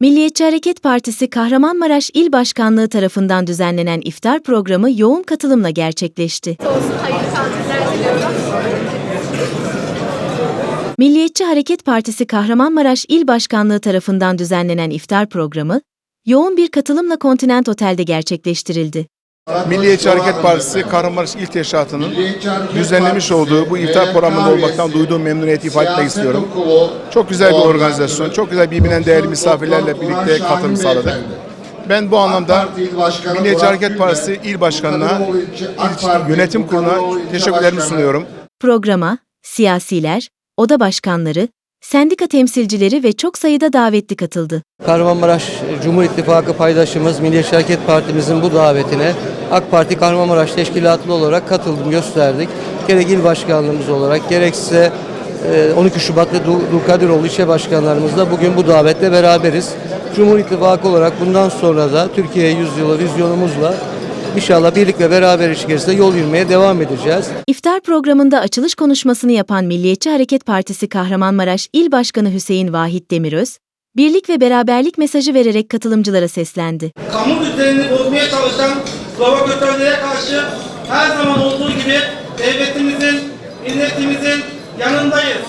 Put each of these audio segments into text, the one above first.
Milliyetçi Hareket Partisi Kahramanmaraş İl Başkanlığı tarafından düzenlenen iftar programı yoğun katılımla gerçekleşti. Milliyetçi Hareket Partisi Kahramanmaraş İl Başkanlığı tarafından düzenlenen iftar programı, yoğun bir katılımla Kontinent Otel'de gerçekleştirildi. Milliyetçi Hareket Partisi Kahramanmaraş İl Teşkilatı'nın düzenlemiş olduğu bu iftar programında olmaktan duyduğum memnuniyeti ifade etmek istiyorum. Çok güzel bir organizasyon, çok güzel birbirinden değerli misafirlerle birlikte katılım sağladık. Ben bu anlamda Milliyetçi Hareket Partisi İl Başkanı'na, İl Yönetim Kurulu'na teşekkürlerimi sunuyorum. Programa, siyasiler, oda başkanları, sendika temsilcileri ve çok sayıda davetli katıldı. Kahramanmaraş Cumhur İttifakı paydaşımız Milliyetçi Hareket Partimizin bu davetine AK Parti Kahramanmaraş Teşkilatlı olarak katıldım, gösterdik. Gerek il başkanlığımız olarak gerekse e, 12 Şubat ve Du- Dulkadiroğlu ilçe başkanlarımızla bugün bu davette beraberiz. Cumhur İttifakı olarak bundan sonra da Türkiye yüzyılı vizyonumuzla inşallah birlik ve beraber içerisinde yol yürümeye devam edeceğiz. İftar programında açılış konuşmasını yapan Milliyetçi Hareket Partisi Kahramanmaraş İl Başkanı Hüseyin Vahit Demiröz, birlik ve beraberlik mesajı vererek katılımcılara seslendi. kamu düzenini bozmaya çalışan provokatörlere karşı her zaman olduğu gibi devletimizin, milletimizin yanındayız.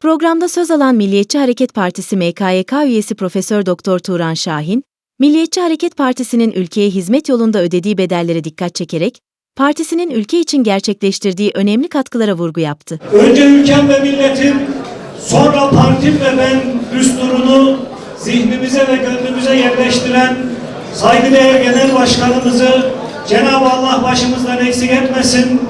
Programda söz alan Milliyetçi Hareket Partisi MKYK üyesi Profesör Doktor Turan Şahin, Milliyetçi Hareket Partisi'nin ülkeye hizmet yolunda ödediği bedellere dikkat çekerek, partisinin ülke için gerçekleştirdiği önemli katkılara vurgu yaptı. Önce ülkem ve milletim, sonra partim ve ben düsturunu zihnimize ve gönlümüze yerleştiren saygıdeğer genel başkanımızı Cenab-ı Allah başımızdan eksik etmesin.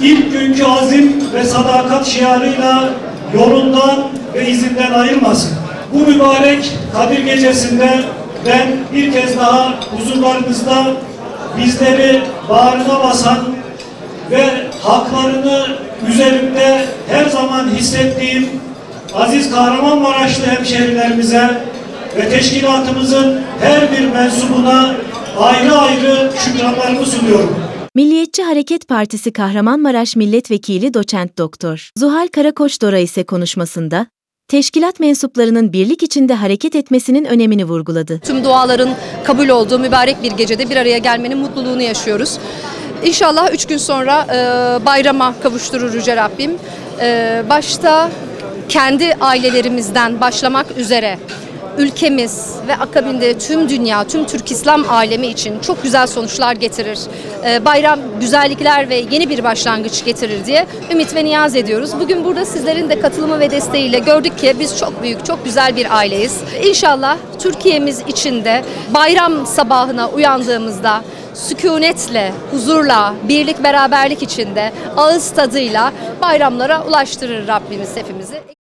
İlk günkü azim ve sadakat şiarıyla yolundan ve izinden ayırmasın. Bu mübarek Kadir gecesinde ben bir kez daha huzurlarınızda bizleri bağrına basan ve haklarını üzerimde her zaman hissettiğim aziz Kahramanmaraşlı hemşehrilerimize ve teşkilatımızın her bir mensubuna ayrı ayrı şükranlarımı sunuyorum. Milliyetçi Hareket Partisi Kahramanmaraş Milletvekili Doçent Doktor Zuhal Karakoç Dora ise konuşmasında, teşkilat mensuplarının birlik içinde hareket etmesinin önemini vurguladı. Tüm duaların kabul olduğu mübarek bir gecede bir araya gelmenin mutluluğunu yaşıyoruz. İnşallah üç gün sonra e, bayrama kavuşturur Yüce Rabbim. E, başta kendi ailelerimizden başlamak üzere ülkemiz ve akabinde tüm dünya, tüm Türk İslam alemi için çok güzel sonuçlar getirir. E, bayram güzellikler ve yeni bir başlangıç getirir diye ümit ve niyaz ediyoruz. Bugün burada sizlerin de katılımı ve desteğiyle gördük ki biz çok büyük, çok güzel bir aileyiz. İnşallah Türkiye'miz içinde bayram sabahına uyandığımızda sükunetle, huzurla, birlik beraberlik içinde, ağız tadıyla bayramlara ulaştırır Rabbimiz hepimizi.